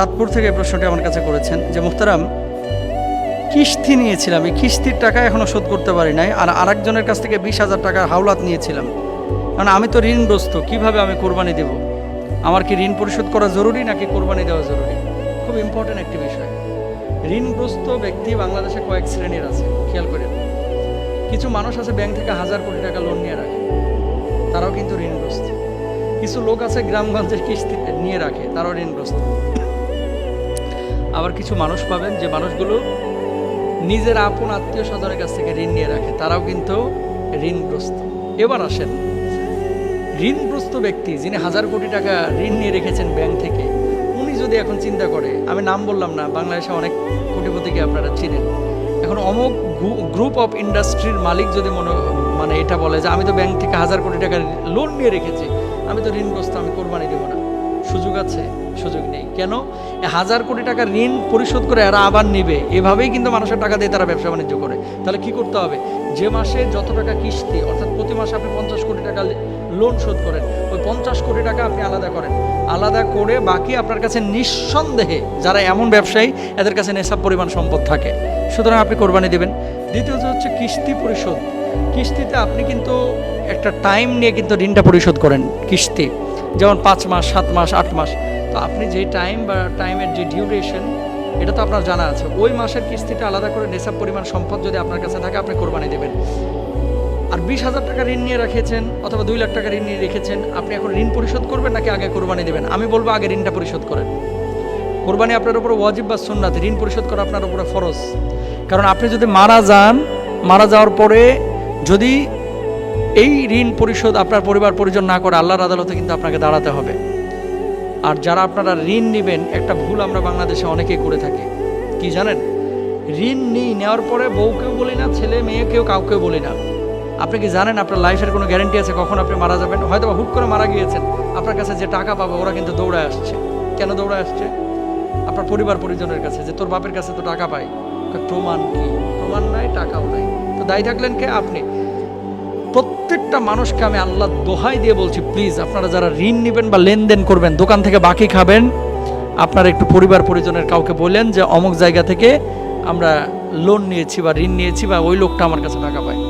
চাঁদপুর থেকে প্রশ্নটি আমার কাছে করেছেন যে, মুখতারাম, কিস্তি নিয়েছিলাম। এই কিস্তির টাকা এখনও শোধ করতে পারি নাই আর আরেকজনের কাছ থেকে বিশ হাজার টাকার হাওলাত নিয়েছিলাম। কারণ আমি তো ঋণগ্রস্ত, কীভাবে আমি কোরবানি দেব? আমার কি ঋণ পরিশোধ করা জরুরি নাকি কোরবানি দেওয়া জরুরি? খুব ইম্পর্টেন্ট একটি বিষয়। ঋণগ্রস্ত ব্যক্তি বাংলাদেশে কয়েক শ্রেণির আছে, খেয়াল করেন। কিছু মানুষ আছে ব্যাংক থেকে হাজার কোটি টাকা লোন নিয়ে রাখে। তারাও কিন্তু ঋণগ্রস্ত। কিছু লোক আছে গ্রামগঞ্জের কিস্তি নিয়ে রাখে, তারাও ঋণগ্রস্ত। আবার কিছু মানুষ পাবেন যে মানুষগুলো নিজের আপন আত্মীয় স্বজনের কাছ থেকে ঋণ নিয়ে রাখে। তারাও কিন্তু ঋণগ্রস্ত। এবার আসেন। ঋণগ্রস্ত ব্যক্তি যিনি হাজার কোটি টাকা ঋণ নিয়ে রেখেছেন ব্যাংক থেকে, উনি যদি এখন চিন্তা করে, আমি নাম বললাম না, বাংলাদেশে অনেক কোটিপতিকে আপনারা চিনেন। এখন অমুক গ্রুপ অফ ইন্ডাস্ট্রির মালিক যদি মনে মানে এটা বলে যে, আমি তো ব্যাংক থেকে হাজার কোটি টাকার লোন নিয়ে রেখেছি, আমি তো ঋণগ্রস্ত, আমি কোরবানি দেবো না। সুযোগ আছে, সুযোগ নেই। কেন? হাজার কোটি টাকা ঋণ পরিশোধ করে এরা আবার নেবে। এভাবেই কিন্তু মানুষের টাকা দিয়ে তারা ব্যবসা বাণিজ্য করে। তাহলে কি করতে হবে? যে মাসে যত টাকা কিস্তি, অর্থাৎ প্রতি মাসে আপনি পঞ্চাশ কোটি টাকা লোন শোধ করেন, ওই পঞ্চাশ কোটি টাকা আপনি আলাদা করেন। আলাদা করে বাকি আপনার কাছে নিঃসন্দেহে যারা এমন ব্যবসায়ী, এদের কাছে নেশাব পরিমাণ সম্পদ থাকে। সুতরাং আপনি কোরবানি দেবেন। দ্বিতীয়ত হচ্ছে কিস্তি পরিশোধ। কিস্তিতে আপনি কিন্তু একটা টাইম নিয়ে কিন্তু ঋণটা পরিশোধ করেন, কিস্তি। যেমন পাঁচ মাস, সাত মাস, আট মাস। তো আপনি যে টাইম বা টাইমের যে ডিউরেশন এটা তো আপনার জানা আছে। ওই মাসের কিস্তিটা আলাদা করে নেশাব পরিমাণ সম্পদ যদি আপনার কাছে থাকে, আপনি কোরবানি দেবেন। আর বিশ হাজার টাকা ঋণ নিয়ে রেখেছেন অথবা দুই লাখ টাকা ঋণ নিয়ে রেখেছেন, আপনি এখন ঋণ পরিশোধ করবেন নাকি আগে কোরবানি দেবেন? আমি বলব আগে ঋণটা পরিশোধ করেন। কোরবানি আপনার উপর ওয়াজিব বা সুন্নাত, ঋণ পরিশোধ করা আপনার উপরে ফরজ। কারণ আপনি যদি মারা যান, মারা যাওয়ার পরে যদি এই ঋণ পরিশোধ আপনার পরিবার পরিজন না করে আল্লাহর আদালতে কিন্তু আপনাকে দাঁড়াতে হবে। আর যারা আপনারা ঋণ নেবেন, একটা ভুল আমরা বাংলাদেশে অনেকেই করে থাকি। কি জানেন? ঋণ নিই নেওয়ার পরে বউকেও বলি না, ছেলে মেয়েকেও কাউকেও বলি না। আপনি কি জানেন আপনার লাইফের কোনো গ্যারেন্টি আছে কখন আপনি মারা যাবেন? হয়তো হুট করে মারা গিয়েছেন। আপনার কাছে যে টাকা পাবে, ওরা কিন্তু দৌড়ায় আসছে। কেন দৌড়ায় আসছে? আপনার পরিবার পরিজনের কাছে যে তোর বাপের কাছে তো টাকা পাই। প্রমাণ কি? প্রমাণ নাই, টাকাও নাই। তো দায়ী থাকলেন কে? আপনি। প্রত্যেকটা মানুষকে আমি আল্লাহ দোহাই দিয়ে বলছি প্লিজ আপনারা যারা ঋণ নেবেন বা লেনদেন করবেন, দোকান থেকে বাকি খাবেন। আপনারা একটু পরিবার পরিজনের কাউকে বললেন যে, অমুক জায়গা থেকে আমরা লোন নিয়েছি বা ঋণ নিয়েছি বা ওই লোকটা আমার কাছে টাকা পায়।